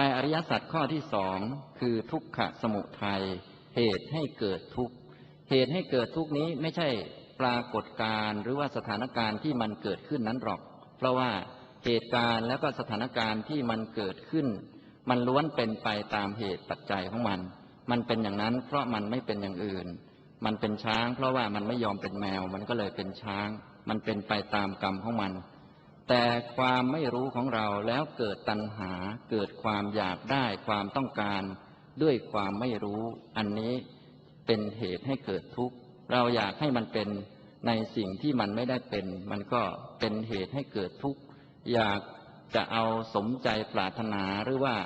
ไปอริยสัจข้อที่สองคือทุกขสมุทัยเหตุให้เกิดทุกข์เหตุให้เกิดทุกข์นี้ไม่ใช่ปรากฏการณ์หรือว่าสถานการณ์ที่มันเกิดขึ้นนั้นหรอก เพราะว่าเหตุการณ์แล้วก็สถานการณ์ที่มันเกิดขึ้น มันล้วนเป็นไปตามเหตุปัจจัยของมัน มันเป็นอย่างนั้นเพราะมันไม่เป็นอย่างอื่น มันเป็นช้าง เพราะว่ามันไม่ยอมเป็นแมว มันก็เลยเป็นช้าง มันเป็นไปตามกรรมของมัน แต่ความไม่รู้ของเราแล้วเกิดตัณหา เกิดความอยากได้ความต้องการด้วยความไม่รู้ อันนี้เป็นเหตุให้เกิดทุกข์ เราอยากให้มันเป็นในสิ่งที่มันไม่ได้เป็น มันก็เป็นเหตุให้เกิดทุกข์ อยากจะเอาสมใจปรารถนาหรือว่า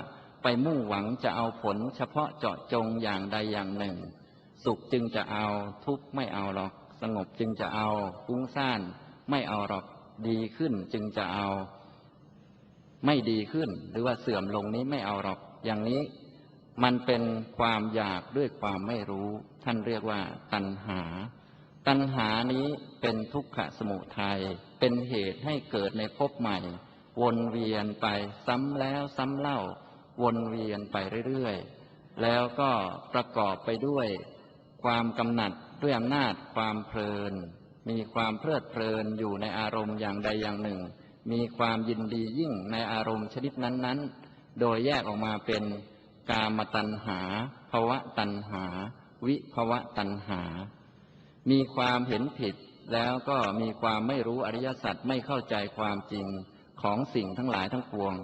ไปมุ่งหวังจะเอาผลเฉพาะเจาะจงอย่างใดอย่างหนึ่ง สุขจึงจะเอาทุกข์ไม่เอาหรอก สงบจึงจะเอาฟุ้งซ่านไม่เอาหรอก ดีขึ้นจึงจะเอา ไม่ดีขึ้น หรือว่าเสื่อมลงนี้ไม่เอาหรอก อย่างนี้มันเป็นความอยากด้วยความไม่รู้ ท่านเรียกว่า ตัณหา ตัณหานี้เป็นทุกขสมุทัยเป็นเหตุให้เกิดในภพใหม่ วนเวียนไปซ้ำแล้วซ้ำเล่า วนเวียนไปเรื่อยๆ แล้วก็ประกอบไปด้วย ความกำหนัดด้วยอำนาจความเพลิน มีความเพลิดเพลินอยู่ในอารมณ์อย่างใดอย่างหนึ่ง มีความยินดียิ่งในอารมณ์ชนิดนั้น ๆ โดยแยกออกมาเป็นกามตัณหาภวะตัณหา วิภวะตัณหา มีความเห็นผิดแล้วก็มีความไม่รู้อริยสัจไม่เข้าใจความจริงของสิ่งทั้งหลายทั้งปวง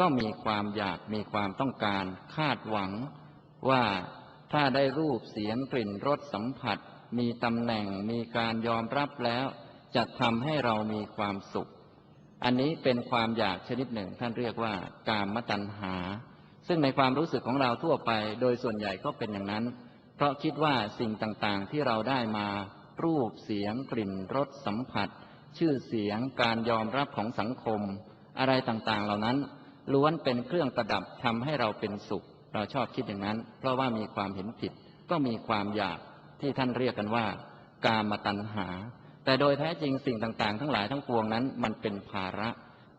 ก็มีความอยากมีความต้องการคาดหวัง ว่าถ้าได้รูปเสียงกลิ่นรสสัมผัส มีตำแหน่งมีการยอมรับแล้วจะทำให้เรามีความสุข อันนี้เป็นความอยากชนิดหนึ่งท่านเรียกว่า กามตัณหา ซึ่งในความรู้สึกของเราทั่วไป โดยส่วนใหญ่ก็เป็นอย่างนั้น เพราะคิดว่าสิ่งต่างๆที่เราได้มารูปเสียงกลิ่นรสสัมผัส ชื่อเสียงการยอมรับของสังคม อะไรต่างๆเหล่านั้น ล้วนเป็นเครื่องประดับทำให้เราเป็นสุข เราชอบคิดอย่างนั้น เพราะว่ามีความเห็นผิดก็มีความอยาก ที่ท่านเรียกกันว่า กามตัณหา แต่โดยแท้จริงสิ่งต่างๆ ทั้งหลายทั้งปวงนั้น มันเป็นภาระ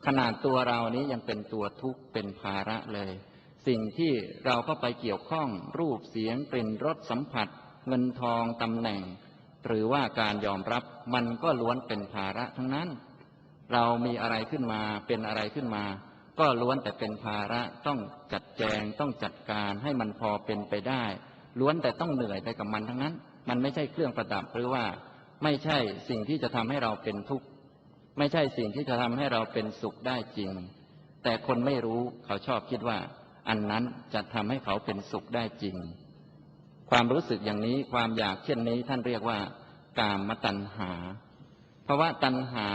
ขนาดตัวเรานี้ยังเป็นตัวทุกข์เป็นภาระเลย สิ่งที่เราก็ไปเกี่ยวข้องรูปเสียงกลิ่นรสสัมผัส เงินทองตำแหน่ง หรือว่าการยอมรับมันก็ล้วนเป็นภาระทั้งนั้น เรามีอะไรขึ้นมาเป็นอะไรขึ้นมาก็ล้วนแต่เป็นภาระต้องจัดแจงต้องจัดการให้มันพอเป็นไปได้ ล้วนแต่ต้องเหนื่อยไปกับมันทั้งนั้น มันไม่ใช่เครื่องประดับหรือว่าไม่ใช่สิ่งที่จะทำให้เราเป็นทุกข์ไม่ใช่สิ่งที่จะทำให้เราเป็นสุขได้จริง แต่คนไม่รู้เขาชอบคิดว่า อันนั้นจะทำให้เขาเป็นสุขได้จริง ความรู้สึกอย่างนี้ความอยากเช่นนี้ท่านเรียกว่า กามตัณหาเพราะว่าตัณหา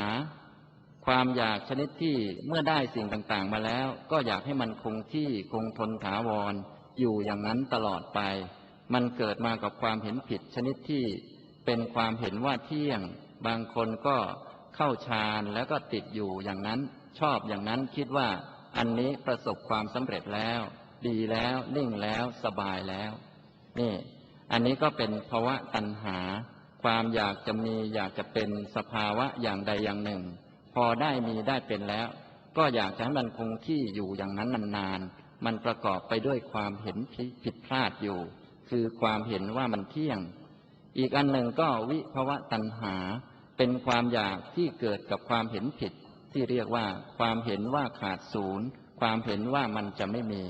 ความอยากชนิดที่เมื่อได้สิ่งต่างๆ มาแล้ว ก็อยากให้มันคงที่คงทนถาวรอยู่อย่างนั้นตลอดไป มันเกิดมากับความเห็นผิดชนิดที่เป็นความเห็นว่าเที่ยง บางคนก็เข้าฌานแล้วก็ติดอยู่อย่างนั้น ชอบอย่างนั้นคิดว่าอันนี้ประสบความสำเร็จแล้ว ดีแล้วนิ่งแล้วสบายแล้ว นี่ อันนี้ก็เป็นภาวะตัณหา ความอยากจะมีอยากจะเป็นสภาวะอย่างใดอย่างหนึ่ง พอได้มีได้เป็นแล้ว ก็อยากจะให้มันคงที่อยู่อย่างนั้นนานๆมันประกอบไปด้วยความเห็นผิดพลาดอยู่ คือความเห็นว่ามันเที่ยง อีกอันหนึ่งก็วิภาวะตัณหา เป็นความอยากที่เกิดกับความเห็นผิด ที่เรียกว่าความเห็นว่าขาดศูนย์ ความเห็นว่ามันจะไม่มี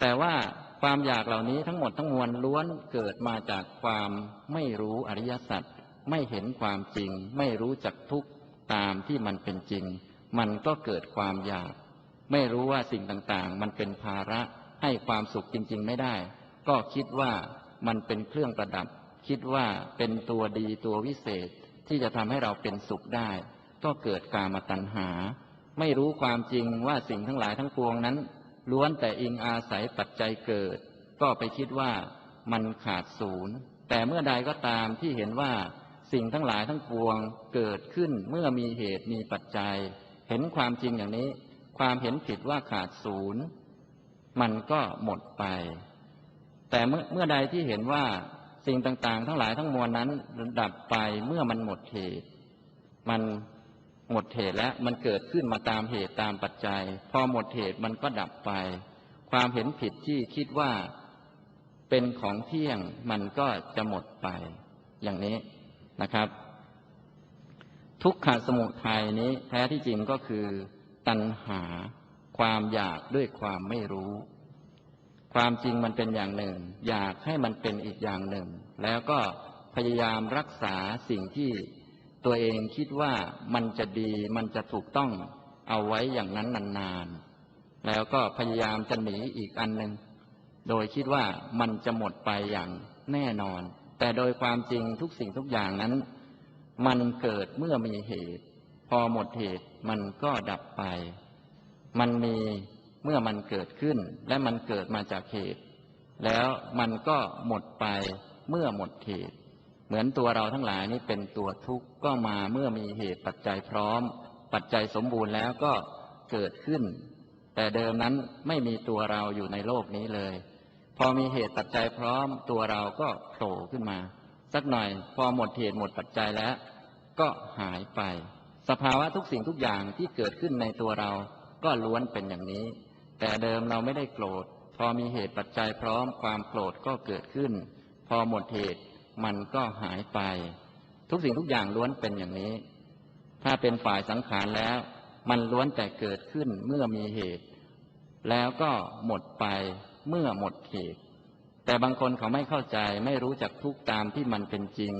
แต่ว่าความอยากเหล่านี้ทั้งหมดทั้งมวลล้วนเกิดมาจากความไม่รู้อริยสัจไม่เห็นความจริง ไม่รู้จักทุกตามที่มันเป็นจริง มันก็เกิดความอยาก ไม่รู้ว่าสิ่งต่างๆ มันเป็นภาระให้ความสุขจริง ๆ ไม่ได้ ก็คิดว่ามันเป็นเครื่องประดับ คิดว่าเป็นตัวดีตัววิเศษที่จะทำให้เราเป็นสุขได้ ก็เกิดกามตัณหา ไม่รู้ความจริงว่าสิ่งทั้งหลายทั้งปวงนั้น ล้วนแต่อิงอาศัยปัจจัยเกิด ก็ไปคิดว่ามันขาดศูนย์ แต่เมื่อใดก็ตามที่เห็นว่าสิ่งทั้งหลายทั้งปวงเกิดขึ้นเมื่อมีเหตุมีปัจจัย เห็นความจริงอย่างนี้ ความเห็นผิดว่าขาดศูนย์ มันก็หมดไป แต่เมื่อเมื่อใดที่เห็นว่าสิ่งต่างๆ ทั้งหลายทั้งมวลนั้นดับไปเมื่อมันหมดเหตุ มันหมดเหตุแล้วมันเกิดขึ้นมาตามเหตุตามปัจจัย พอหมดเหตุมันก็ดับไป ความเห็นผิดที่คิดว่าเป็นของเที่ยงมันก็จะหมดไปอย่างนี้นะครับ ทุกขสมุทัยนี้แท้ที่จริงก็คือ ตัณหาความอยากด้วยความไม่รู้ ความจริงมันเป็นอย่างหนึ่ง อยากให้มันเป็นอีกอย่างหนึ่ง แล้วก็พยายามรักษาสิ่งที่ตัวเองคิดว่ามันจะดีมันจะถูกต้องเอาไว้อย่างนั้นนานๆ แล้วก็พยายามจะหนีอีกอันหนึ่งโดยคิดว่ามันจะหมดไปอย่างแน่นอน แต่โดยความจริงทุกสิ่งทุกอย่างนั้น มันเกิดเมื่อมีเหตุ พอหมดเหตุมันก็ดับไป มันมี เมื่อมันเกิดขึ้นและมันเกิดมาจากเหตุ แล้วมันก็หมดไปเมื่อหมดเหตุ เหมือนตัวเราทั้งหลายนี่เป็นตัวทุกข์ก็มาเมื่อมีเหตุปัจจัยพร้อม ปัจจัยสมบูรณ์แล้วก็เกิดขึ้น แต่เดิมนั้นไม่มีตัวเราอยู่ในโลกนี้เลย พอมีเหตุปัจจัยพร้อม ตัวเราก็โผล่ขึ้นมา สักหน่อยพอหมดเหตุหมดปัจจัยแล้ว ก็หายไป สภาวะทุกสิ่งทุกอย่างที่เกิดขึ้นในตัวเราก็ล้วนเป็นอย่างนี้ แต่เดิมเราไม่ได้โกรธ พอมีเหตุปัจจัยพร้อมความโกรธก็เกิดขึ้น พอหมดเหตุมันก็หายไป ทุกสิ่งทุกอย่างล้วนเป็นอย่างนี้ ถ้าเป็นฝ่ายสังขารแล้ว มันล้วนแต่เกิดขึ้นเมื่อมีเหตุ แล้วก็หมดไปเมื่อหมดเหตุ แต่บางคนเขาไม่เข้าใจไม่รู้จักทุกตามที่มันเป็นจริง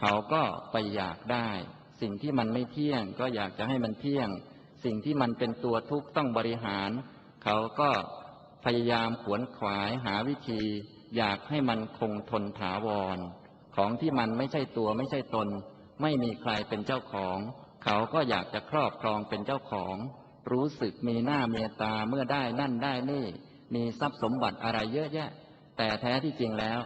เขาก็ไปอยากได้ สิ่งที่มันไม่เที่ยงก็อยากจะให้มันเที่ยง สิ่งที่มันเป็นตัวทุกข์ต้องบริหาร เขาก็พยายามขวนขวายหาวิธี อยากให้มันคงทนถาวร ของที่มันไม่ใช่ตัวไม่ใช่ตน ไม่มีใครเป็นเจ้าของ เขาก็อยากจะครอบครองเป็นเจ้าของ รู้สึกมีหน้าเมตตาเมื่อได้นั่นได้นี่ มีทรัพย์สมบัติอะไรเยอะแยะ แต่แท้ที่จริงแล้ว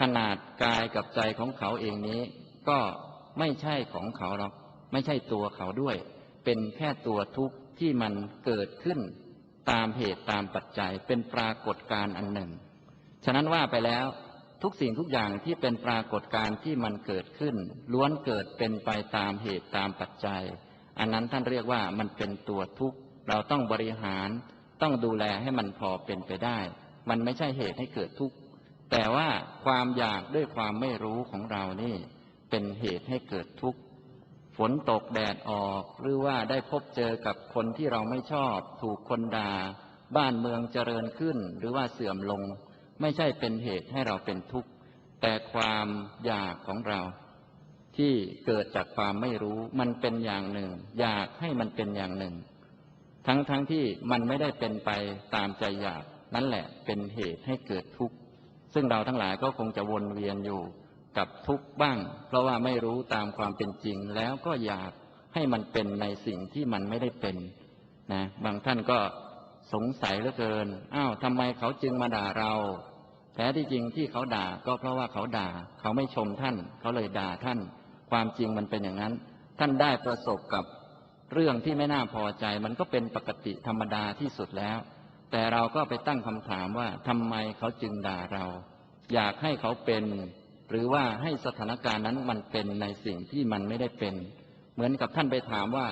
ขนาดกายกับใจของเขาเองนี้ ก็ไม่ใช่ของเขาหรอก ไม่ใช่ตัวเขาด้วย เป็นแค่ตัวทุกข์ที่มันเกิดขึ้น ตามเหตุตามปัจจัยเป็นปรากฏการณ์อันหนึ่ง ฉะนั้นว่าไปแล้วทุกสิ่งทุกอย่างที่เป็นปรากฏการณ์ที่มันเกิดขึ้น ล้วนเกิดเป็นไปตามเหตุตามปัจจัย อันนั้นท่านเรียกว่ามันเป็นตัวทุกข์ เราต้องบริหารต้องดูแลให้มันพอเป็นไปได้ มันไม่ใช่เหตุให้เกิดทุกข์ แต่ว่าความอยากด้วยความไม่รู้ของเรานี่ เป็นเหตุให้เกิดทุกข์ ฝนตกแดดออก หรือว่าได้พบเจอกับคนที่เราไม่ชอบ ถูกคนด่าบ้านเมืองเจริญขึ้น หรือว่าเสื่อมลง ไม่ใช่เป็นเหตุให้เราเป็นทุกข์ แต่ความอยากของเรา ที่เกิดจากความไม่รู้ มันเป็นอย่างหนึ่ง อยากให้มันเป็นอย่างหนึ่ง ทั้งๆทที่มันไม่ได้เป็นไปตามใจอยากนั่นแหละเป็นเหตุให้เกิดทุกข์ซึ่งเราทั้งหลายก็คงจะวนเวียนอยู่ กับทุกข์บ้าง เพราะว่าไม่รู้ตามความเป็นจริง แล้วก็อยากให้มันเป็นในสิ่งที่มันไม่ได้เป็นนะบางท่านก็สงสัยเหลือเกิน อ้าวทำไมเขาจึงมาด่าเราแท้ที่จริงที่เขาด่าก็เพราะว่าเขาด่า เขาไม่ชมท่าน เขาเลยด่าท่าน ความจริงมันเป็นอย่างนั้น ท่านได้ประสบกับเรื่องที่ไม่น่าพอใจ มันก็เป็นปกติธรรมดาที่สุดแล้ว แต่เราก็ไปตั้งคำถามว่าทำไมเขาจึงด่าเรา อยากให้เขาเป็น หรือว่าให้สถานการณ์นั้นมันเป็นในสิ่งที่มันไม่ได้เป็น เหมือนกับท่านไปถามว่า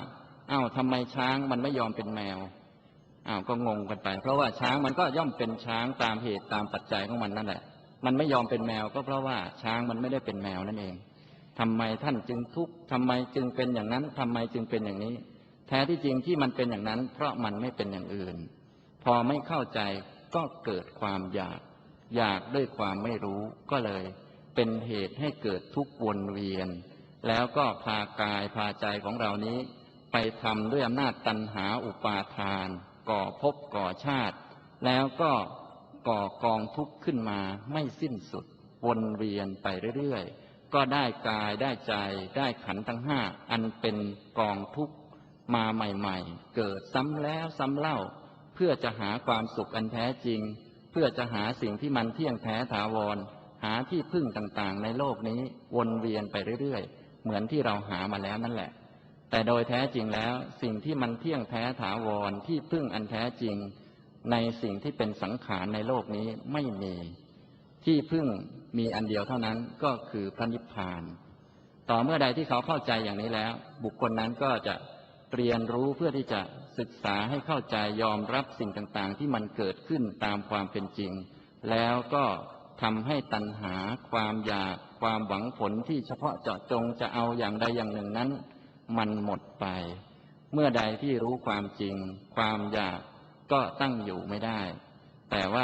อ้าวทำไมช้างมันไม่ยอมเป็นแมวอ้าวก็งงกันไป เพราะว่าช้างมันก็ย่อมเป็นช้างตามเหตุตามปัจจัยของมันนั่นแหละ มันไม่ยอมเป็นแมวก็เพราะว่าช้างมันไม่ได้เป็นแมวนั่นเองทำไมท่านจึงทุกข์ทำไมจึงเป็นอย่างนั้นทำไมจึงเป็นอย่างนี้ แท้ที่จริงที่มันเป็นอย่างนั้น เพราะมันไม่เป็นอย่างอื่น พอไม่เข้าใจก็เกิดความอยาก อยากด้วยความไม่รู้ก็เลย เป็นเหตุให้เกิดทุกข์วนเวียน แล้วก็พากายพาใจของเรานี้ ไปทำด้วยอำนาจตัณหาอุปาทาน ก่อภพก่อชาติ แล้วก็ก่อกองทุกข์ขึ้นมาไม่สิ้นสุด วนเวียนไปเรื่อยๆ ก็ได้กายได้ใจได้ขันทั้งห้าอันเป็นกองทุกข์มาใหม่ๆ เกิดซ้ำแล้วซ้ำเล่า เพื่อจะหาความสุขอันแท้จริง เพื่อจะหาสิ่งที่มันเที่ยงแท้ถาวร หาที่พึ่งต่างๆ ในโลกนี้วนเวียนไปเรื่อยๆ เหมือนที่เราหามาแล้วนั่นแหละ แต่โดยแท้จริงแล้วสิ่งที่มันเที่ยงแท้ถาวรที่พึ่งอันแท้จริง ในสิ่งที่เป็นสังขารในโลกนี้ไม่มี ที่พึ่งมีอันเดียวเท่านั้นก็คือพระนิพพาน ต่อเมื่อใดที่เขาเข้าใจอย่างนี้แล้ว บุคคลนั้นก็จะเรียนรู้เพื่อที่จะศึกษาให้เข้าใจยอมรับสิ่งต่างๆ ที่มันเกิดขึ้นตามความเป็นจริง แล้วก็ ทำให้ตัณหาความอยากความหวังผลที่เฉพาะเจาะจงจะเอาอย่างใดอย่างหนึ่งนั้น มันหมดไป เมื่อใดที่รู้ความจริง ความอยากก็ตั้งอยู่ไม่ได้ แต่ว่า